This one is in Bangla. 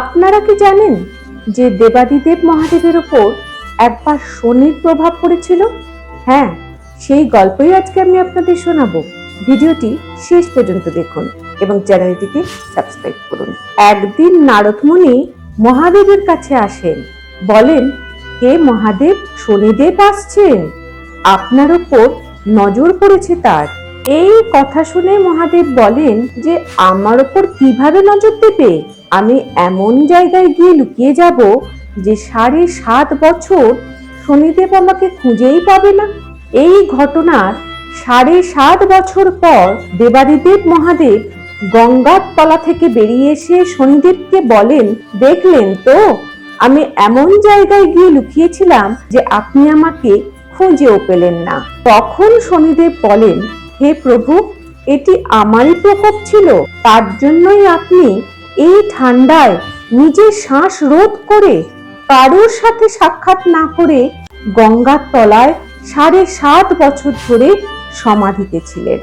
আপনারা কি জানেন যে দেবাদিদেব মহাদেবের ওপর একবার শনির প্রভাব পড়েছিল? হ্যাঁ সেই গল্পই আজকে আমি আপনাদের শোনাবো। ভিডিওটি শেষ পর্যন্ত দেখুন এবং চ্যানেলটিকে সাবস্ক্রাইব করুন। একদিন নারদমুনি মহাদেবের কাছে আসেন। বলেন, হে মহাদেব, শনিদেব আসছেন। আপনার ওপর নজর পড়েছে তার। এই কথা শুনে মহাদেব বলেন যে আমার ওপর কীভাবে নজর দেবে? আমি এমন জায়গায় গিয়ে লুকিয়ে যাব যে সাড়ে সাত বছর শনিদেব আমাকে খুঁজেই পাবে না। এই ঘটনার সাড়ে সাত বছর পর দেবাদিদেব মহাদেব গঙ্গার তলা থেকে বেরিয়ে এসে শনিদেবকে বলেন, দেখলেন তো? আমি এমন জায়গায় গিয়ে লুকিয়েছিলাম যে আপনি আমাকে খুঁজেও পেলেন না। তখন শনিদেব বলেন হে প্রভু, এটি আমারই প্রকোপ ছিল। তার জন্যই আপনি এই ঠান্ডায় নিজে শ্বাস রোধ করে কারোর সাথে সাক্ষাৎ না করে গঙ্গার তলায় সাড়ে সাত বছর ধরে সমাধিতে ছিলেন।